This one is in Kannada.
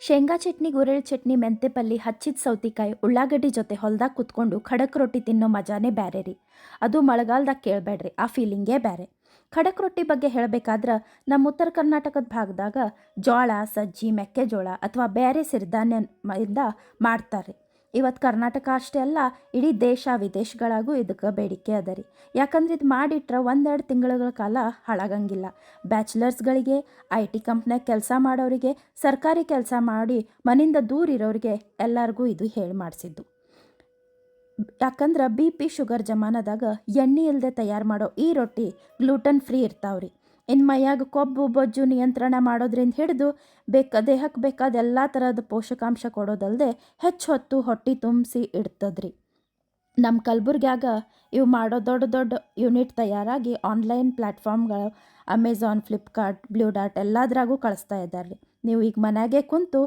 ಶೇಂಗಾ ಚಟ್ನಿ ಗುರೆಳ್ ಚಟ್ನಿ ಮೆಂತೆ ಪಲ್ಲಿ ಹಚ್ಚಿದ ಸೌತಿಕಾಯಿ, ಉಳ್ಳಾಗಡ್ಡಿ ಜೊತೆ ಹೊಲ್ದಾಗ ಕುತ್ಕೊಂಡು ಖಡಕ್ ರೊಟ್ಟಿ ತಿನ್ನೋ ಮಜಾನೇ ಬ್ಯಾರೆ ರೀ ಅದು ಮಳೆಗಾಲದಾಗ ಕೇಳಬೇಡ್ರಿ ಆ ಫೀಲಿಂಗೇ ಬ್ಯಾರೆ. ಖಡಕ್ ರೊಟ್ಟಿ ಬಗ್ಗೆ ಹೇಳಬೇಕಾದ್ರೆ ನಮ್ಮ ಉತ್ತರ ಕರ್ನಾಟಕದ ಭಾಗದಾಗ ಜೋಳ ಸಜ್ಜಿ, ಮೆಕ್ಕೆಜೋಳ ಅಥವಾ ಬೇರೆ ಸಿರಿಧಾನ್ಯ ಇಂದ ಮಾಡ್ತಾರೆ ಇವತ್ತು ಕರ್ನಾಟಕ ಅಷ್ಟೇ ಅಲ್ಲ, ಇಡೀ ದೇಶ ವಿದೇಶಗಳಾಗೂ ಇದಕ್ಕೆ ಬೇಡಿಕೆ ಅದ ರೀ. ಯಾಕಂದ್ರೆ ಇದು ಮಾಡಿಟ್ರೆ ಒಂದೆರಡು ತಿಂಗಳ ಕಾಲ ಹಾಳಾಗಂಗಿಲ್ಲ. ಬ್ಯಾಚುಲರ್ಸ್ಗಳಿಗೆ, ಐ ಟಿ ಕಂಪ್ನ್ಯಾಗ ಕೆಲಸ ಮಾಡೋರಿಗೆ, ಸರ್ಕಾರಿ ಕೆಲಸ ಮಾಡಿ ಮನೆಯಿಂದ ದೂರ ಇರೋರಿಗೆ ಎಲ್ಲರಿಗೂ ಇದು ಹೇಳಿ ಮಾಡಿಸಿದ್ದು. ಯಾಕಂದ್ರೆ ಬಿ ಪಿ ಶುಗರ್ ಜಮಾನದಾಗ ಎಣ್ಣೆ ಇಲ್ಲದೆ ತಯಾರು ಮಾಡೋ ಈ ರೊಟ್ಟಿ ಗ್ಲೂಟನ್ ಫ್ರೀ ಇರ್ತಾವ್ರಿ. ಇನ್ನು ಮೈಯಾಗ ಕೊಬ್ಬು, ಬೊಜ್ಜು ನಿಯಂತ್ರಣ ಮಾಡೋದ್ರಿಂದ ಹಿಡಿದು ಬೇಕ ದೇಹಕ್ಕೆ ಬೇಕಾದ ಎಲ್ಲ ಥರದ ಪೋಷಕಾಂಶ ಕೊಡೋದಲ್ಲದೆ ಹೆಚ್ಚು ಹೊತ್ತು ಹೊಟ್ಟೆ ತುಂಬಿಸಿ ಇಡ್ತದ್ರಿ. ನಮ್ಮ ಕಲಬುರ್ಗ್ಯಾಗ ಇವು ಮಾಡೋ ದೊಡ್ಡ ದೊಡ್ಡ ಯೂನಿಟ್ ತಯಾರಾಗಿ ಆನ್ಲೈನ್ ಪ್ಲ್ಯಾಟ್ಫಾರ್ಮ್ಗಳು ಅಮೆಝಾನ್ ಫ್ಲಿಪ್ಕಾರ್ಟ್, ಬ್ಲೂ ಡಾಟ್ ಎಲ್ಲದ್ರಾಗೂ ಕಳಿಸ್ತಾ ಇದ್ದಾರೆ ನೀವು ಈಗ ಮನೆಗೆ ಕುಂತು